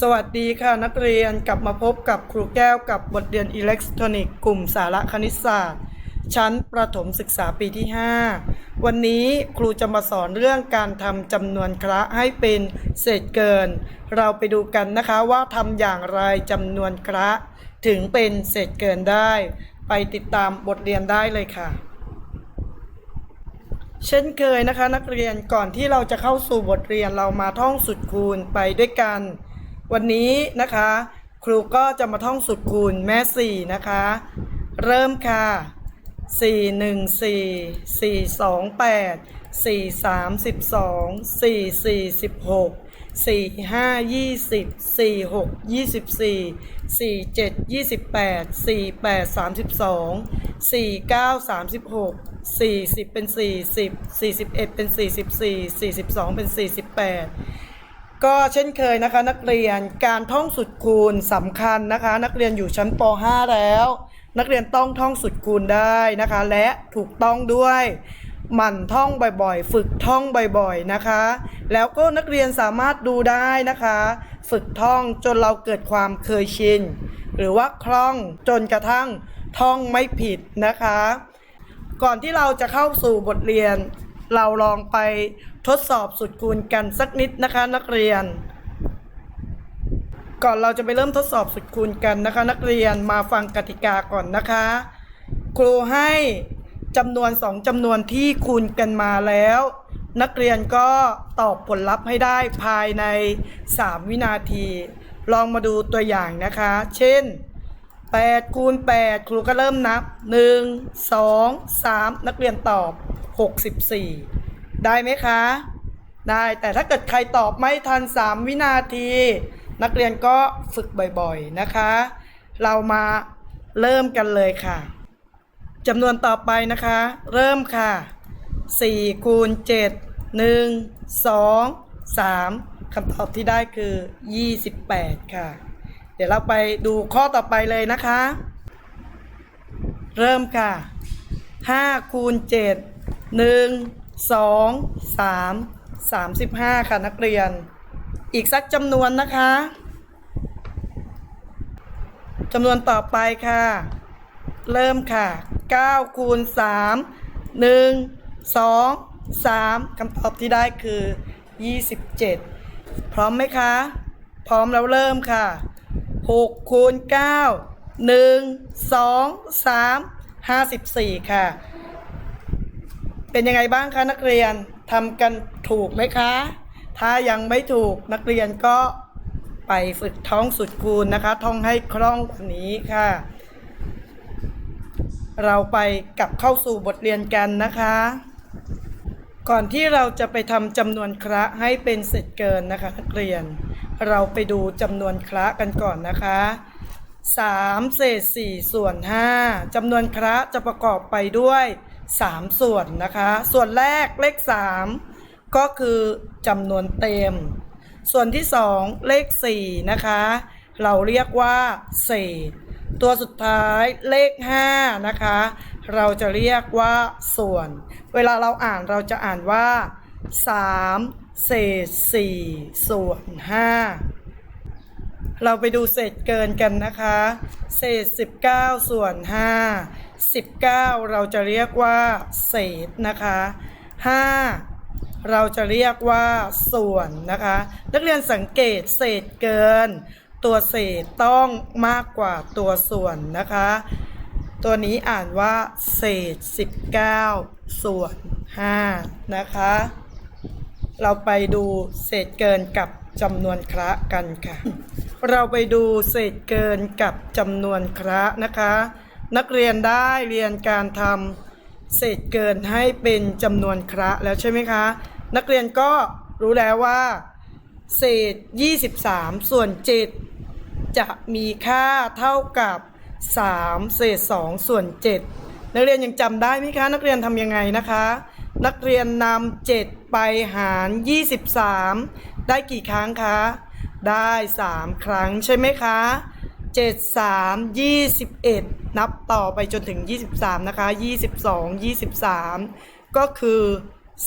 สวัสดีค่ะนักเรียนกลับมาพบกับครูแก้วกับบทเรียนอิเล็กทรอนิกส์กลุ่มสาระคณิตศาสตร์ ชั้นประถมศึกษาปีที่ 5 วันนี้ครูจะมาสอนเรื่องการทำจำนวนคระให้เป็นเศษเกิน เราไปดูกันนะคะว่าทำอย่างไรจำนวนคระถึงเป็นเศษเกินได้ ไปติดตามบทเรียนได้เลยค่ะเช่นเคยนะคะนักเรียนก่อนที่เราจะเข้าสู่บทเรียนเรามาท่องสุดคูณไปด้วยกัน วันนี้นะคะ ครูก็จะมาท่องสุดคูณแม่สี่นะคะ เริ่มค่ะสี่หนึ่งสี่สี่สองแปดสี่สามสิบสองสี่สี่สิบหกสี่ห้ายี่สิบสี่หกยี่สิบสี่สี่เจ็ดยี่สิบแปดสี่แปดสามสิบสองสี่เก้าสามสิบหกสี่สิบเป็นสี่สิบสี่สิบเอ็ดเป็นสี่สิบสี่สี่สิบสองเป็นสี่สิบแปด ก็เช่นเคยนะคะนักเรียนการท่องสุดคูณสำคัญนะคะ นักเรียนอยู่ชั้นป .5 แล้ว นักเรียนต้องท่องสุดคูณได้นะคะ และถูกต้องด้วยหมั่นท่องบ่อยๆ ฝึกท่องบ่อยๆนะคะ แล้วก็นักเรียนสามารถดูได้นะคะ ฝึกท่องจนเราเกิดความเคยชิน หรือว่าคล่องจนกระทั่งท่องไม่ผิดนะคะ ก่อนที่เราจะเข้าสู่บทเรียน เราลองไป ทดสอบสุดคูณกันสักนิดนะคะนักเรียน ก่อนเราจะไปเริ่มทดสอบสุดคูณกันนะคะ นักเรียนมาฟังกติกาก่อนนะคะ ครูให้จำนวนสองจำนวนที่คูณกันมาแล้ว นักเรียนก็ตอบผลลัพธ์ให้ได้ภายใน 3 วินาที ลองมาดูตัวอย่างนะคะ เช่น8คูณ8ครูก็เริ่มนับ 1 2 3 นักเรียนตอบ 64 ได้ไหมคะ ได้แต่ถ้าเกิดใครตอบไม่ทัน 3 วินาที นักเรียนก็ฝึกบ่อยๆนะคะ เรามาเริ่มกันเลยค่ะจำนวนต่อไปนะคะ เริ่มค่ะ 4 คูณ 7 1 2 3คำตอบที่ได้คือ 28 ค่ะ เดี๋ยวเราไปดูข้อต่อไปเลยนะคะ เริ่มค่ะ 5 คูณ 7 1 2 3 35ค่ะนักเรียน อีกสักจำนวนนะคะจำนวนต่อไปค่ะ เริ่มค่ะ9คูณ3 1 2 3คำตอบที่ได้คือ 27 พร้อมไหมคะ พร้อมแล้วเริ่มค่ะ6คูณ9 1 2 3 54 ค่ะ เป็นยังไงบ้างคะนักเรียนทำกันถูกไหมคะ ถ้ายังไม่ถูกนักเรียนก็ไปฝึกท่องสุดคูณนะคะ ท่องให้คล่องกว่านี้ค่ะ เราไปกลับเข้าสู่บทเรียนกันนะคะ ก่อนที่เราจะไปทำจำนวนคระให้เป็นเศษเกินนะคะนักเรียน เราไปดูจำนวนคระกันก่อนนะคะ3เศษ4ส่วน5จำนวนคระจะประกอบไปด้วย 3 ส่วนนะคะ ส่วนแรกเลข 3 ก็คือจำนวนเต็ม ส่วนที่ 2 เลข 4 นะคะ เราเรียกว่า เศษ ตัวสุดท้ายเลข 5 นะคะ เราจะเรียกว่าส่วน เวลาเราอ่านเราจะอ่านว่า 3 เศษ 4 ส่วน 5เราไปดูเศษเกินกันนะคะ เศษ 19 ส่วน 5 19 เราจะเรียกว่าเศษนะคะ 5 เราจะเรียกว่าส่วนนะคะ นักเรียนสังเกตเศษเกิน ตัวเศษต้องมากกว่าตัวส่วนนะคะ ตัวนี้อ่านว่า เศษ 19 ส่วน 5 นะคะ เราไปดูเศษเกินกับจำนวนคระกันค่ะ เราไปดูเศษเกินกับจำนวนคระนะคะ นักเรียนได้เรียนการทำเศษเกินให้เป็นจำนวนคระแล้วใช่ไหมคะ นักเรียนก็รู้แล้วว่า เศษ 23 ส่วน 7 จะมีค่าเท่ากับ 3 เศษ 2 ส่วน 7 นักเรียนยังจำได้ไหมคะ นักเรียนทำยังไงนะคะ นักเรียนนำ7ไปหาร 23 ได้กี่ครั้งคะ ได้ 3 ครั้งใช่ไหมคะ 7 3 21 นับต่อไปจนถึง 23 นะคะ 22 23 ก็คือ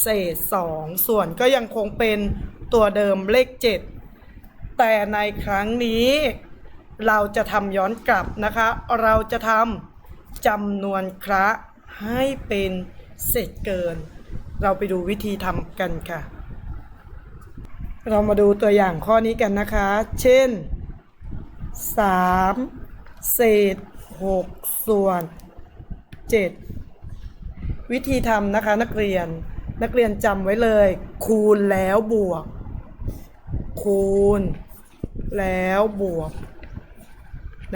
เศษ 2 ส่วนก็ยังคงเป็นตัวเดิมเลข 7 แต่ในครั้งนี้ เราจะทำย้อนกลับนะคะ เราจะทำจำนวนคระให้เป็นเศษเกิน เราไปดูวิธีทำกันค่ะ เรามาดูตัวอย่างข้อนี้กันนะคะ เช่น 3 เศษ 6 ส่วน 7 วิธีทำนะคะนักเรียนนักเรียนจำไว้เลย คูณแล้วบวก คูณแล้วบวก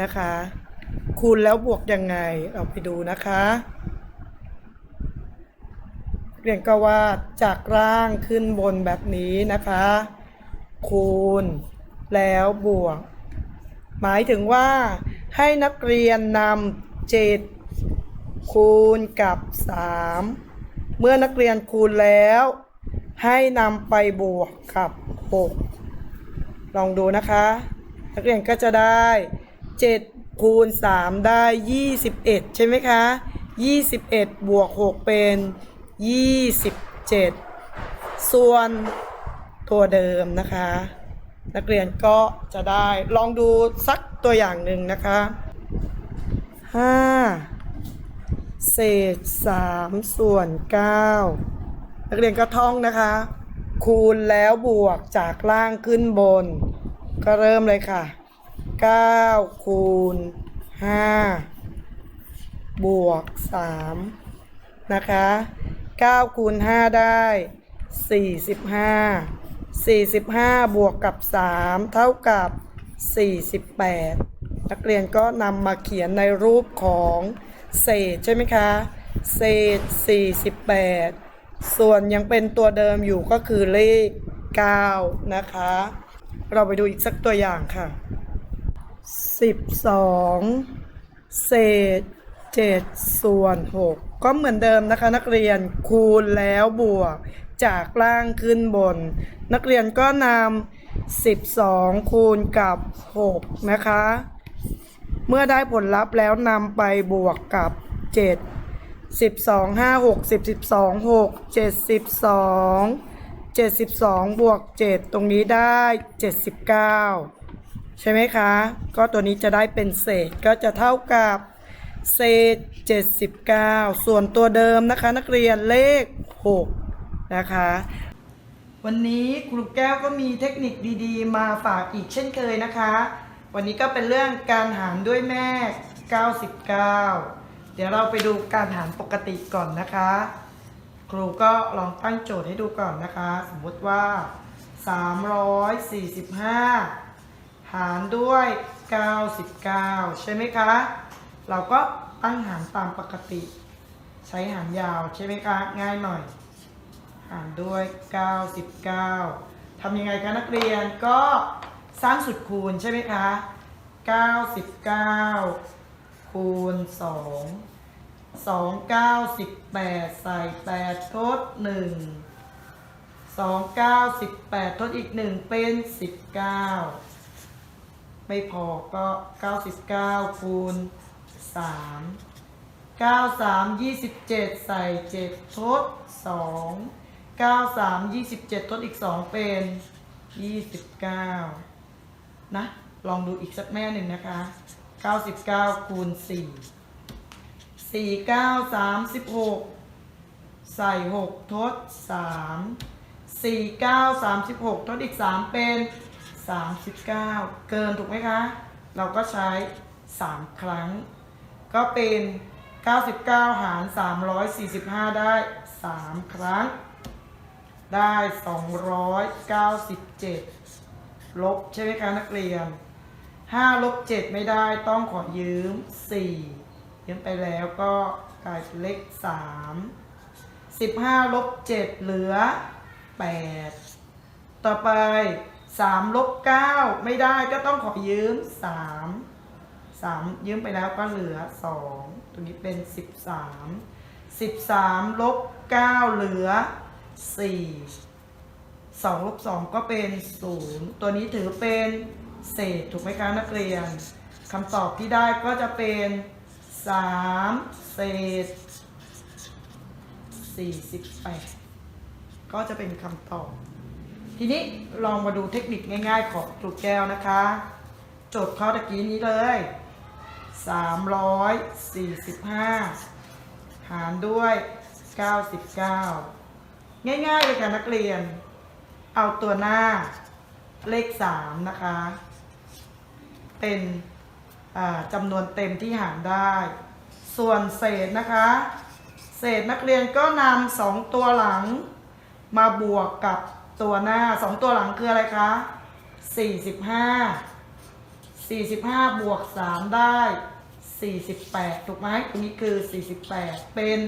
นะคะ คูณแล้วบวกยังไงเราไปดูนะคะเรียนก็ว่าจากล่างขึ้นบนแบบนี้นะคะ คูณแล้วบวก หมายถึงว่า ให้นักเรียนนำเจ็ดคูณกับ 3 เมื่อนักเรียนคูณแล้ว ให้นำไปบวกกับ 6 ลองดูนะคะ นักเรียนก็จะได้ 7 คูณ 3 ได้ 21 ใช่ไหมคะ 21 บวก 6 เป็น 27 ส่วนตัวเดิมนะคะ นักเรียนก็จะได้ลองดูสัก ตัวอย่างหนึ่งนะคะ5เศษ3ส่วน9นักเรียนก็ท่องนะคะ คูณแล้วบวกจากล่างขึ้นบน ก็เริ่มเลยค่ะ9คูณ5บวก3นะคะ9คูณ5ได้45 45บวกกับ3เท่ากับ 48 นักเรียนก็นำมาเขียนในรูปของเศษใช่ไหมคะ เศษ 48 ส่วนยังเป็นตัวเดิมอยู่ก็คือเลข 9 นะคะ เราไปดูอีกสักตัวอย่างค่ะ 12 เศษ 7 ส่วน 6 ก็เหมือนเดิมนะคะ นักเรียนคูณแล้วบวกจากล่างขึ้นบน นักเรียนก็นำ 12 คูณกับ 6 นะคะ เมื่อได้ผลลัพธ์แล้วนำไปบวกกับ 7 12 5 6 10 12 6 72 72 บวก 7 ตรงนี้ได้ 79 ใช่ไหมคะ ก็ตัวนี้จะได้เป็นเศษก็จะเท่ากับเศษ 79 ส่วนตัวเดิมนะคะ นักเรียนเลข 6 นะคะ วันนี้ครูแก้วก็มีเทคนิคดีๆ มาฝากอีกเช่นเคยนะคะ วันนี้ก็เป็นเรื่องการหารด้วยแม่ 99 เดี๋ยวเราไปดูการหารปกติก่อนนะคะ ครูก็ลองตั้งโจทย์ให้ดูก่อนนะคะ สมมติว่า 345 หารด้วย 99 ใช่ไหมคะ เราก็ตั้งหารตามปกติ ใช้หารยาวใช่ไหมคะ ง่ายหน่อย หารด้วย 99 ทำยังไงคะนักเรียนก็สร้างสุดคูณใช่ไหมคะ 99 คูณ 2 2 9 18 ใส่ 8 ทด 1 2 9 18 ทดอีก 1 เป็น 19 ไม่พอก็ 99 คูณ 3 93 27 ใส่ 7 ทด 2 93 27ทดอีก2เป็น29นะ ลองดูอีกสักแม่หนึ่งนะคะ99คูณ4 49 36ใส่6ทด3 49 36ทดอีก3เป็น39เกินถูกไหมคะ เราก็ใช้3ครั้ง ก็เป็น 99 หาร 345 ได้ 3 ครั้ง ได้ 297 ลบใช่ไหมคะนักเรียน 5 ลบ 7 ไม่ได้ต้องขอยืม 4 ยืมไปแล้วก็กลายเป็นเลข 3 15 ลบ 7 เหลือ 8 ต่อไป 3 ลบ 9 ไม่ได้ก็ต้องขอยืม 3 3 ยืมไปแล้วก็เหลือ 2 ตรงนี้เป็น 13 13 ลบ 9 เหลือ 4 2ลบ2ก็เป็น0ตัวนี้ถือเป็นเศษถูกไหมคะนักเรียนคำตอบที่ได้ก็จะเป็น3เศษ48ก็จะเป็นคำตอบ ทีนี้ลองมาดูเทคนิคง่ายๆของครูแก้วนะคะ โจทย์ข้อตะกี้นี้เลย345หารด้วย99 ง่ายๆเลยค่ะนักเรียน เอาตัวหน้าเลข3นะคะ เป็นจำนวนเต็มที่หารได้ ส่วนเศษนะคะ เศษนักเรียนก็นำสองตัวหลัง มาบวกกับตัวหน้าสองตัวหลังคืออะไรคะ45 45 บวก 3 ได้ 48 ถูกไหมตรงนี้คือ 48 เป็น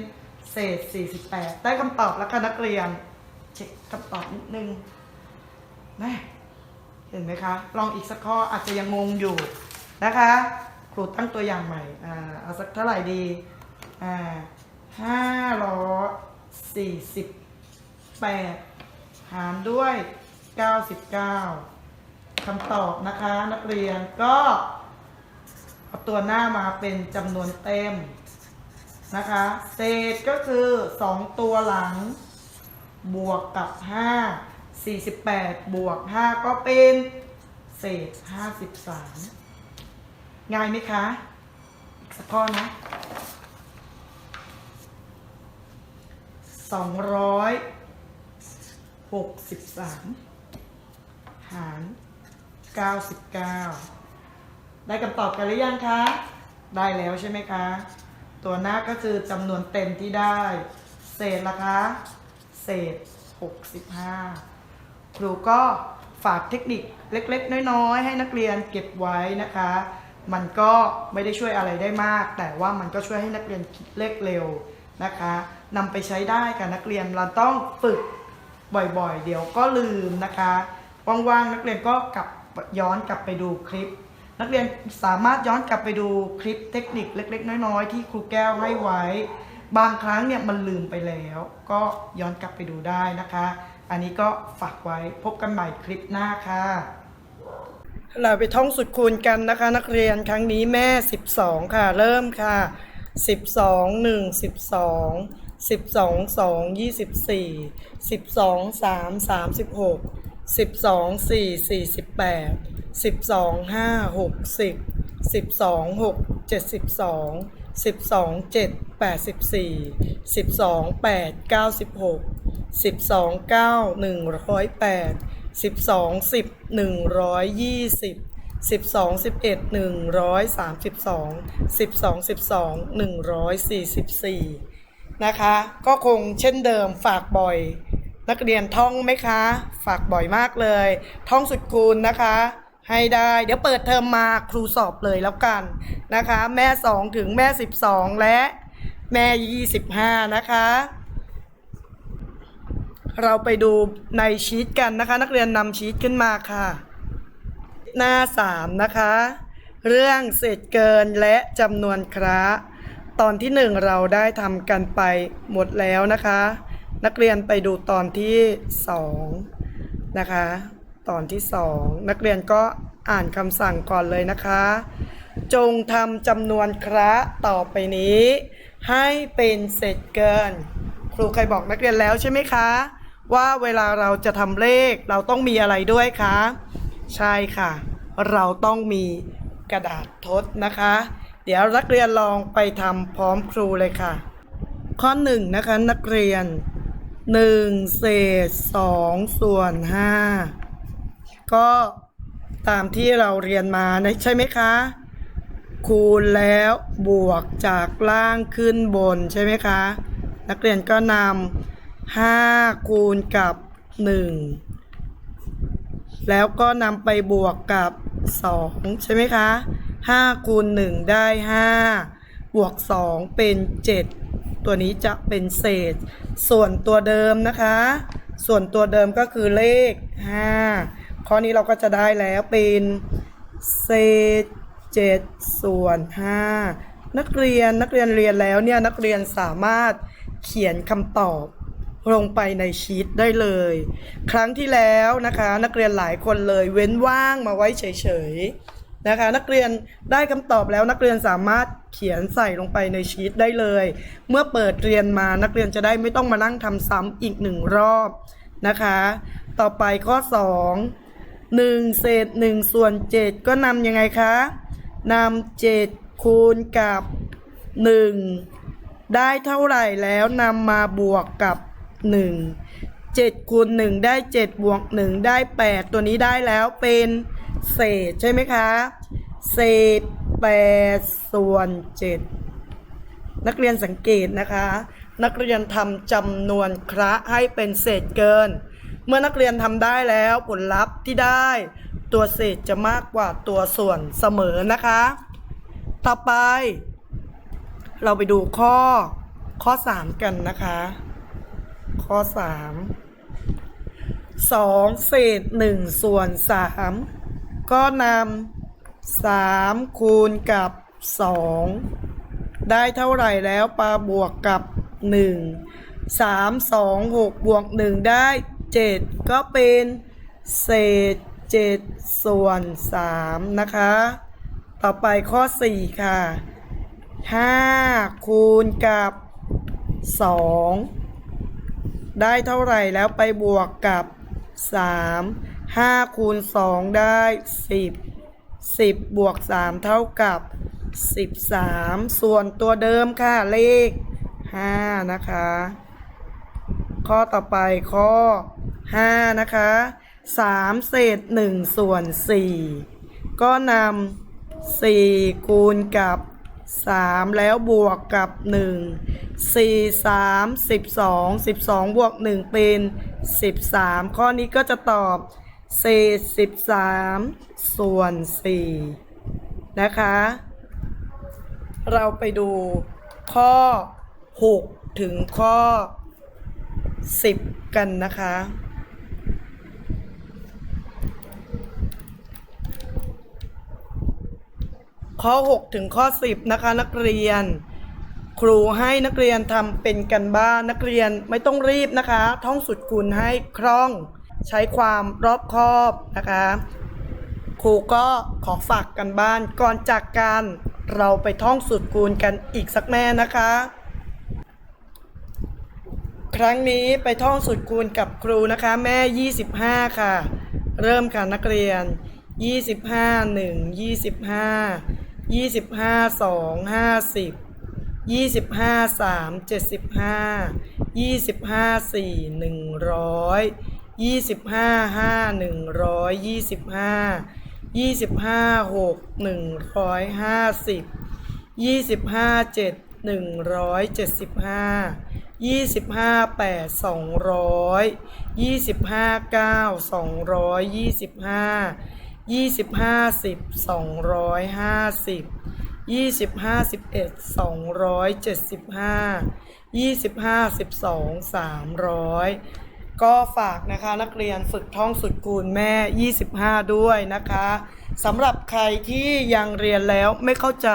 เศษ 48 ได้คำตอบแล้วค่ะนักเรียน เช็คคำตอบนิดนึงแม่เห็นไหมคะ ลองอีกสักข้ออาจจะยังงงอยู่นะคะ ครูตั้งตัวอย่างใหม่อ่าเอาสักเท่าไหร่ดีอ่าห้าร้อยสี่สิบแปดหารด้วยเก้าสิบเก้าคำตอบนะคะนักเรียนก็เอาตัวหน้ามาเป็นจำนวนเต็ม นะคะ เศษก็คือสองตัวหลัง บวกกับ 5 48 บวก 5 ก็เป็น เศษ 53 ง่ายไหมคะ อีกสักข้อนะ 263 หาร 99 ได้คำตอบกันหรือยังคะ ได้แล้วใช่ไหมคะ ตัวหน้าก็คือจำนวนเต็มที่ได้ เศษละคะ เศษ 65 ครูก็ฝากเทคนิคเล็กๆ น้อยๆ ให้นักเรียนเก็บไว้นะคะ มันก็ไม่ได้ช่วยอะไรได้มาก แต่ว่ามันก็ช่วยให้นักเรียนคิดเลขเร็วนะคะนำไปใช้ได้กับนักเรียนเราต้องฝึกบ่อยๆ เดี๋ยวก็ลืมนะคะ ว่างๆ นักเรียนก็กลับย้อนกลับไปดูคลิป นักเรียนสามารถย้อนกลับไปดูคลิปเทคนิคเล็ก ๆ น้อย ๆ ที่ครูแก้วให้ไว้ บางครั้งเนี่ยมันลืมไปแล้ว ก็ย้อนกลับไปดูได้นะคะ อันนี้ก็ฝากไว้พบกันใหม่คลิปหน้าค่ะเราไปท่องสุดคูณกันนะคะ นักเรียนครั้งนี้แม่ 12 ค่ะ เริ่มค่ะ 12 1 12 12 2 24 12 3 36 12 4 48 12 5 60 12 6 72 12 7 84 12 8 96 12 9 108 12 10 120 12 11 132 12 12 144นะคะ ก็คงเช่นเดิมฝากบ่อย นักเรียนท่องไหมคะ ฝากบ่อยมากเลย ท่องสุดคูณนะคะ ให้ได้ เดี๋ยวเปิดเทอมมาครูสอบเลยแล้วกันนะคะ แม่ 2 ถึงแม่ 12 และแม่ 25 นะคะ เราไปดูในชีตกันนะคะ นักเรียนนำชีตขึ้นมาค่ะ หน้า 3 นะคะ เรื่องเศษเกินและจำนวนคระตอนที่ 1 เราได้ทำกันไปหมดแล้วนะคะ นักเรียนไปดูตอนที่ 2 นะคะ ตอนที่2นักเรียนก็อ่านคำสั่งก่อนเลยนะคะ จงทำจำนวนคระต่อไปนี้ ให้เป็นเศษเกิน ครูเคยบอกนักเรียนแล้วใช่ไหมคะ ว่าเวลาเราจะทำเลขเราต้องมีอะไรด้วยคะใช่ค่ะ เราต้องมีกระดาษทดนะคะ เดี๋ยวนักเรียนลองไปทำพร้อมครูเลยค่ะ ข้อหนึ่งนะคะนักเรียนหนึ่งเศษสองส่วนห้า ก็ตามที่เราเรียนมานะใช่ไหมคะ คูณแล้วบวกจากล่างขึ้นบนใช่ไหมคะ นักเรียนก็นำห้าคูณกับหนึ่งแล้วก็นำไปบวกกับสองใช่ไหมคะห้าคูณหนึ่งได้ห้าบวกสองเป็นเจ็ดตัวนี้จะเป็นเศษ ส่วนตัวเดิมนะคะ ส่วนตัวเดิมก็คือเลขห้า ข้อนี้เราก็จะได้แล้วเป็นเศษ7ส่วน5นักเรียนนักเรียนเรียนแล้วเนี่ยนักเรียนสามารถเขียนคำตอบลงไปในชีตได้เลย ครั้งที่แล้วนะคะ นักเรียนหลายคนเลยเว้นว่างมาไว้เฉยๆนะคะ นักเรียนได้คำตอบแล้วนักเรียนสามารถเขียนใส่ลงไปในชีตได้เลย เมื่อเปิดเรียนมานักเรียนจะได้ไม่ต้องมานั่งทำซ้ำอีกหนึ่งรอบนะคะ ต่อไปข้อ 2 1 เศษ 1 ส่วน 7 ก็นำยังไงคะนำ7 คูณกับ 1 ได้เท่าไหร่แล้วนำมาบวกกับ 1 7คูณ1ได้ 7 บวก 1 ได้ 8 ตัวนี้ได้แล้วเป็นเศษใช่ไหมคะ เศษ 8 ส่วน 7 นักเรียนสังเกตนะคะ นักเรียนทำจำนวนคระให้เป็นเศษเกิน เมื่อนักเรียนทำได้แล้วผลลัพธ์ที่ได้ ตัวเศษจะมากกว่าตัวส่วนเสมอนะคะ ต่อไป เราไปดูข้อข้อ 3 กันนะคะ ข้อ 3 2 เศษ 1 ส่วน 3 ก็นำ3 คูณกับ 2 ได้เท่าไหร่แล้วปาบวกกับ 1 3 2 6 บวก 1 ได้ 7 ก็เป็นเศษ 7 ส่วน 3 นะคะ ต่อไปข้อ 4 ค่ะ 5 คูณกับ 2 ได้เท่าไหร่แล้วไปบวกกับ 3 5คูณ2ได้ 10 10 บวก 3 เท่ากับ 13 ส่วนตัวเดิมค่ะ เลข 5 นะคะ ข้อต่อไปข้อ 5นะคะ3เศษ1ส่วน4ก็นำ4คูณกับ3แล้วบวกกับ1 4 3 12 12บวก1เป็น13ข้อนี้ก็จะตอบเศษ13ส่วน4นะคะ เราไปดูข้อ6ถึงข้อ10กันนะคะ ข้อ 6 ถึงข้อ 10 นะคะนักเรียน ครูให้นักเรียนทำเป็นกันบ้านนักเรียนไม่ต้องรีบนะคะ ท่องสุดคูณให้คล่อง ใช้ความรอบคอบนะคะ ครูก็ขอฝากกันบ้านก่อนจากการเราไปท่องสูตรคูณกันอีกสักแม่นะคะ ครั้งนี้ไปท่องสูตรคูณกับครูนะคะ แม่ 25 ค่ะ เริ่มค่ะนักเรียน 25 1 25 ยี่สิบห้าสองห้าสิบยี่สิบห้าสามเจ็ดสิบห้ายี่สิบห้าสี่หนึ่งร้อยยี่สิบห้าห้าหนึ่งร้อยยี่สิบห้ายี่สิบห้าหกหนึ่งร้อยห้าสิบยี่สิบห้าเจ็ดหนึ่งร้อยเจ็ดสิบห้ายี่สิบห้าแปดสองร้อยยี่สิบห้าเก้าสองร้อยยี่สิบห้า ยี่สิบห้าสิบสองร้อยห้าสิบยี่สิบห้าสิบเอ็ดสองร้อยเจ็ดสิบห้ายี่สิบห้าสิบสองสามร้อยก็ฝากนะคะนักเรียนฝึกท่องสุดคูณแม่ 25 ด้วยนะคะสำหรับใครที่ยังเรียนแล้วไม่เข้าใจ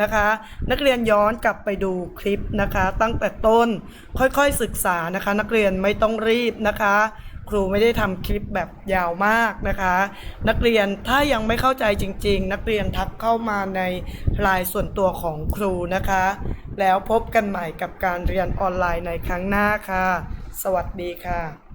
นะคะ นักเรียนย้อนกลับไปดูคลิปนะคะ ตั้งแต่ต้นค่อยๆศึกษานะคะ นักเรียนไม่ต้องรีบนะคะ ครูไม่ได้ทำคลิปแบบยาวมากนะคะ นักเรียนถ้ายังไม่เข้าใจจริง ๆ นักเรียนทักเข้ามาในไลน์ส่วนตัวของครูนะคะ แล้วพบกันใหม่กับการเรียนออนไลน์ในครั้งหน้าค่ะ สวัสดีค่ะ